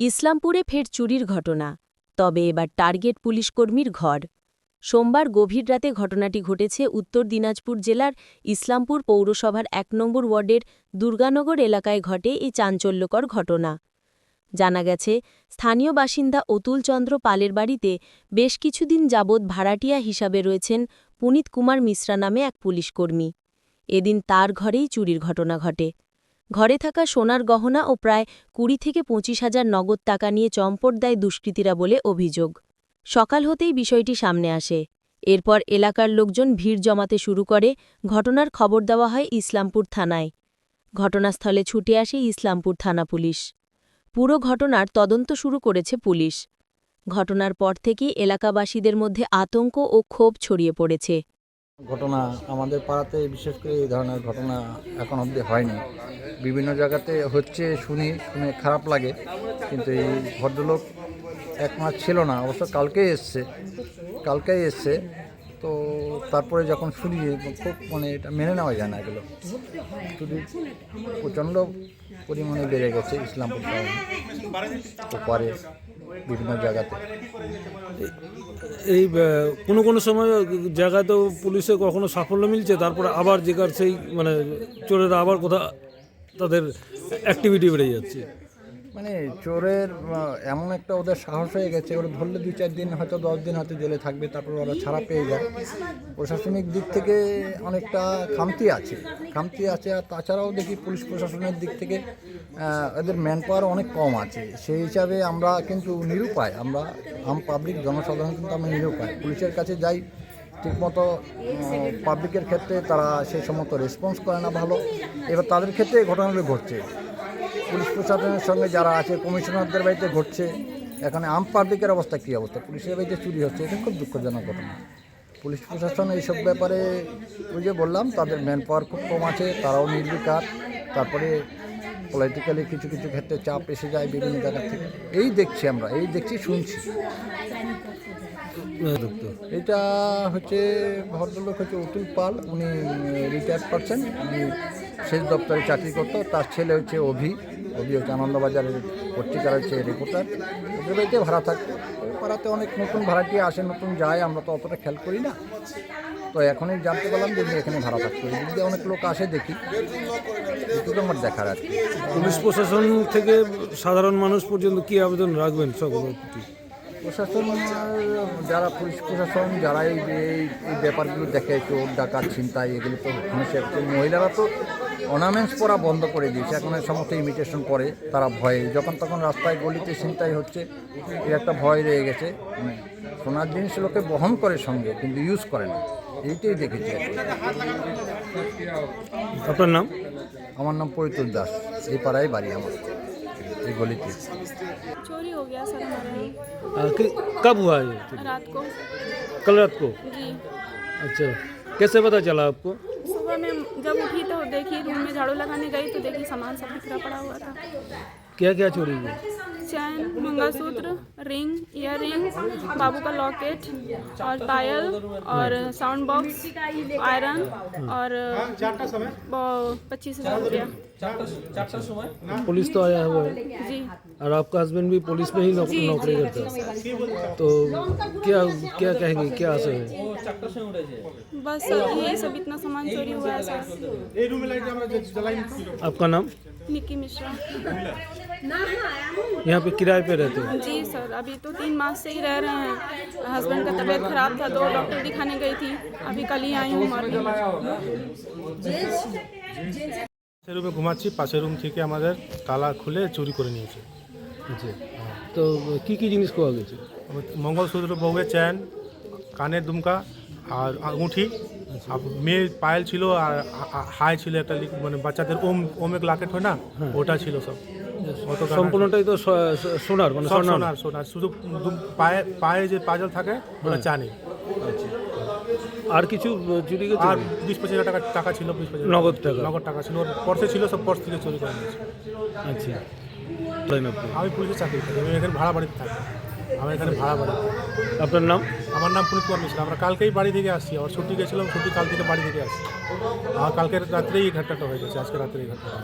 ইসলামপুরে ফের চুরির ঘটনা, তবে এবার টার্গেট পুলিশকর্মীর ঘর। সোমবার গভীর রাতে ঘটনাটি ঘটেছে উত্তর দিনাজপুর জেলার ইসলামপুর পৌরসভার এক নম্বর ওয়ার্ডের দুর্গানগর এলাকায় ঘটে এই চাঞ্চল্যকর ঘটনা। জানা গেছে, স্থানীয় বাসিন্দা অতুল চন্দ্র পালের বাড়িতে বেশ কিছুদিন যাবৎ ভাড়াটিয়া হিসাবে রয়েছেন পুনিত কুমার মিশ্রা নামে এক পুলিশকর্মী। এদিন তার ঘরেই চুরির ঘটনা ঘটে। ঘরে থাকা সোনার গহনা ও প্রায় কুড়ি থেকে পঁচিশ হাজার নগদ টাকা নিয়ে চম্পট দেয় দুষ্কৃতীরা বলে অভিযোগ। সকাল হতেই বিষয়টি সামনে আসে। এরপর এলাকার লোকজন ভিড় জমাতে শুরু করে। ঘটনার খবর দেওয়া হয় ইসলামপুর থানায়। ঘটনাস্থলে ছুটে আসে ইসলামপুর থানা পুলিশ। পুরো ঘটনার তদন্ত শুরু করেছে পুলিশ। ঘটনার পর থেকেই এলাকাবাসীদের মধ্যে আতঙ্ক ও ক্ষোভ ছড়িয়ে পড়েছে। ঘটনা আমাদের পাড়াতে বিশেষ করে এই ধরনের ঘটনা এখন অবধি হয়নি। বিভিন্ন জায়গাতে হচ্ছে শুনি, শুনে খারাপ লাগে, কিন্তু এই ভদ্রলোক এক মাস ছিল না, অবশ্য কালকেই এসছে কালকেই এসছে। তো তারপরে যখন শুনি খুব মানে এটা মেনে নেওয়া যায় না এগুলো, শুধু প্রচণ্ড পরিমাণে বেড়ে গেছে ইসলামপুর ওপারে, বিভিন্ন জায়গাতে। এই কোনো কোনো সময় জায়গাতেও পুলিশে কখনো সাফল্য মিলছে, তারপরে আবার যেকার সেই মানে চোরেরা আবার কোথা তাদের অ্যাক্টিভিটি বেড়ে যাচ্ছে। মানে চোরের এমন একটা ওদের সাহস হয়ে গেছে, ওরা ধরলে দুই চার দিন, হয়তো দশ দিন হয়তো জেলে থাকবে, তারপর ওরা ছাড়া পেয়ে যায়। প্রশাসনিক দিক থেকে অনেকটা খামতি আছে খামতি আছে, আর তাছাড়াও দেখি পুলিশ প্রশাসনের দিক থেকে এদের ম্যান পাওয়ার অনেক কম আছে। সেই হিসাবে আমরা কিন্তু নিরুপায়, আমরা, আম পাবলিক জনসাধারণ কিন্তু আমরা নিরুপায়। পুলিশের কাছে যাই ঠিকমতো পাবলিকের ক্ষেত্রে তারা সেই সমস্ত রেসপন্স করে না ভালো। এবার তাদের ক্ষেত্রে এই ঘটনাগুলো ঘটছে। পুলিশ প্রশাসনের সঙ্গে যারা আছে, কমিশনারদের বাড়িতে ঘটছে। এখানে আম পাবলিকের অবস্থা কী অবস্থা? পুলিশের বাড়িতে চুরি হচ্ছে, এটা খুব দুঃখজনক ঘটনা। পুলিশ প্রশাসন এইসব ব্যাপারে ওই যে বললাম, তাদের ম্যান পাওয়ার খুব কম আছে, তারাও নির্বিকার। তারপরে পলিটিক্যালি কিছু কিছু ক্ষেত্রে চাপ এসে যায় বিভিন্ন জায়গা থেকে। এই দেখছি আমরা, এই দেখছি, শুনছি। এটা হচ্ছে ভদ্রলোক হচ্ছে অতুল পাল, উনি রিটায়ার্ড পারছেন উনি শেষ দপ্তরে চাকরি করতো। তার ছেলে হচ্ছে অভি। অভি হচ্ছে আনন্দবাজারের পত্রিকার হচ্ছে রিপোর্টার ওদের বাড়িতে ভাড়া থাকতো। পাড়াতে অনেক নতুন ভাড়াটিয়া আসে, নতুন যায়, আমরা তো অতটা খেয়াল করি না। তো এখনই জানতে পারলাম যে এখানে ভাড়া থাকতো। এদিক দিয়ে অনেক লোক আসে দেখি। এটুকু আমার দেখার আর পুলিশ প্রশাসন থেকে সাধারণ মানুষ পর্যন্ত কি আবেদন রাখবেন সকল প্রশাসন যারা পুলিশ প্রশাসন যারা এই এই ব্যাপারগুলো দেখে চোর ডাকাত ছিনতাই এগুলো তো হচ্ছে মহিলারা তো অর্নামেন্টস পরা বন্ধ করে দিয়েছে। এখন এই সমস্ত ইমিটেশন করে তারা ভয়ে। যখন তখন রাস্তায় গলিতে ছিনতাই হচ্ছে এর একটা ভয় রয়ে গেছে। মানে সোনার জিনিস লোকে বহন করে সঙ্গে কিন্তু ইউজ করে না। এইটাই দেখেছি আপনার নাম? আমার নাম পরিতুল দাস। এই পাড়ায় বাড়ি আমার। एक गोली थी। चोरी हो गया सर हमारे कब हुआ ये? रात को। कल रात को? जी। अच्छा कैसे पता चला आपको? सुबह में जब उठी तो देखी रूम में झाड़ू लगाने गई तो देखी सामान सब बिखरा पड़ा हुआ था। क्या क्या चोरी हुई? Chain mangalsutra ring earring बाबू का लॉकेट और पायल और साउंड बॉक्स आयरन और पच्चीस हज़ार रुपया। पुलिस तो आया हुआ है जी। और आपका हस्बैंड भी पुलिस में ही नौक, नौकरी करता है। तो क्या क्या कहेंगे क्या आशा है? बस ये सब इतना सामान चोरी हुआ है सर आपका नाम? निकी मिश्रा। यहाँ पे किराए पे रहते हो जी सर अभी तो तीन मास से ही रह रहे हैं हस्बैंड का तबीयत खराब था तो डॉक्टर दिखाने गई थी अभी कल ही आई हूँ मॉर्निंग সে রুমে ঘুমাচ্ছি পাশের রুম থেকে আমাদের তালা খুলে চুরি করে নিয়েছে আচ্ছা তো কি কি জিনিস পাওয়া গেছে মঙ্গলসূত্র বউয়ের চেন কানের দুমকা আর আঙুঠি আর মেয়ের পায়েল ছিল আর আ- আ- হাই ছিল একটা লিক- মানে বাচ্চাদের ওম ওমেক লাকেট হয় না ওটা ছিল সব অত গানা- সম্পূর্ণটাই তো সোনার মানে সোনার সোনার। শুধু পায়ে পায়ে যে পাজল থাকে ওটা চানি। আর কিছু চুরি গেছে? আর বিশ পঁচিশ হাজার টাকা টাকা ছিল বিশ পঁচিশ নগদ টাকা। নগদ টাকা ছিল। ওর পর্সে ছিল সব পর্স থেকে চুরি করে নিয়েছে। আচ্ছা। আমি পুলিশের চাকরি করি আমি এখানে ভাড়া বাড়িতে থাকি। আমি এখানে ভাড়া বাড়ি আপনার নাম? আমার নাম পুনিত কুমার মিশ্রা। আমরা কালকেই বাড়ি থেকে আসছি। আমার ছুটি গেছিলাম ছুটি কাল থেকে বাড়ি থেকে আসছি। আমার কালকের রাত্রেই এই ঘটনাটা হয়ে গেছে। আজকে রাত্রে এই ঘটনাটা